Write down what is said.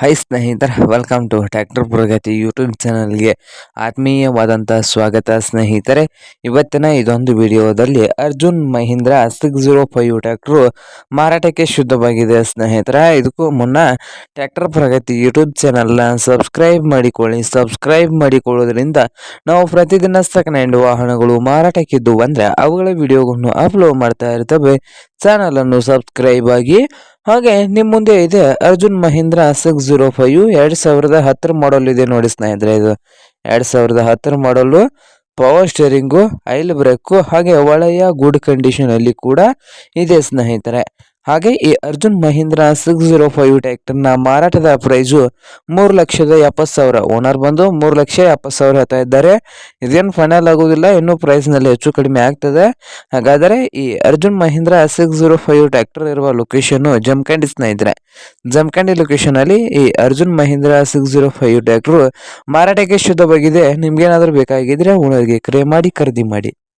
High ಸ್ನೇಹಿತರ welcome to tractor Pragati YouTube ಚಾನಲ್ಗೆ ಆತ್ಮೀಯವಾದಂಥ ಸ್ವಾಗತ ಸ್ನೇಹಿತರೆ. ಇವತ್ತಿನ ಇದೊಂದು ವಿಡಿಯೋದಲ್ಲಿ Arjun Mahindra six zero five tractor ಮಾರಾಟಕ್ಕೆ ಶುದ್ಧವಾಗಿದೆ ಸ್ನೇಹಿತರ. ಇದಕ್ಕೂ ಮುನ್ನ ಟ್ರ್ಯಾಕ್ಟರ್ ಪ್ರಗತಿ ಯೂಟ್ಯೂಬ್ ಚಾನಲ್ನ ಸಬ್ಸ್ಕ್ರೈಬ್ ಮಾಡಿಕೊಳ್ಳಿ. ಸಬ್ಸ್ಕ್ರೈಬ್ ಮಾಡಿಕೊಳ್ಳೋದ್ರಿಂದ ನಾವು ಪ್ರತಿದಿನ ಸೆಕೆಂಡ್ ಹ್ಯಾಂಡ್ ವಾಹನಗಳು ಮಾರಾಟಕ್ಕಿದ್ದು ಅಂದರೆ ಅವುಗಳ ವಿಡಿಯೋಗಳನ್ನು ಅಪ್ಲೋಡ್ ಮಾಡ್ತಾ ಇರ್ತವೆ. ಚಾನಲನ್ನು ಸಬ್ಸ್ಕ್ರೈಬ್ ಆಗಿ. ಹಾಗೆ ನಿಮ್ಮ ಮುಂದೆ ಇದೆ Arjun Mahindra six zero five ಎರಡು ಸಾವಿರದ ಹತ್ತರ ಮಾಡಲ್ ಇದೆ ನೋಡಿ ಸ್ನೇಹಿತರೆ ಇದು. ಎರಡು ಸಾವಿರದ ಹತ್ತರ ಮಾಡಲು ಪವರ್ ಸ್ಟೇರಿಂಗು ಐಲ್ ಬ್ರೇಕು ಹಾಗೆ ಒಳೆಯ ಗುಡ್ ಕಂಡೀಷನ್ ಅಲ್ಲಿ ಕೂಡ ಇದೆ ಸ್ನೇಹಿತರೆ. ಹಾಗೆ ಈ Arjun Mahindra six zero five ಟ್ಯಾಕ್ಟರ್ನ ಮಾರಾಟದ ಪ್ರೈಸು ಮೂರು ಲಕ್ಷದ ಎಪ್ಪತ್ತು ಸಾವಿರ. ಓನರ್ ಬಂದು ಮೂರು ಲಕ್ಷ ಎಪ್ಪತ್ತು ಸಾವಿರ ಹೇಳ್ತಾ ಇದ್ದಾರೆ. ಇದೇನು ಫೈನಲ್ ಆಗೋದಿಲ್ಲ, ಇನ್ನೂ ಪ್ರೈಸ್ನಲ್ಲಿ ಹೆಚ್ಚು ಕಡಿಮೆ ಆಗ್ತದೆ. ಹಾಗಾದರೆ ಈ Arjun Mahindra six zero five tractor ಇರುವ ಲೊಕೇಶನ್ನು ಜಮಖಂಡಿ ಸ್ನೇಹಿತರೆ. ಜಮಖಂಡಿ ಲೊಕೇಶನಲ್ಲಿ ಈ Arjun Mahindra six zero five tractor ಮಾರಾಟಕ್ಕೆ ಶುದ್ಧವಾಗಿದೆ. ನಿಮ್ಗೇನಾದರೂ ಬೇಕಾಗಿದ್ರೆ ಓನರ್ಗೆ ಕರೆ ಮಾಡಿ, ಖರೀದಿ ಮಾಡಿ.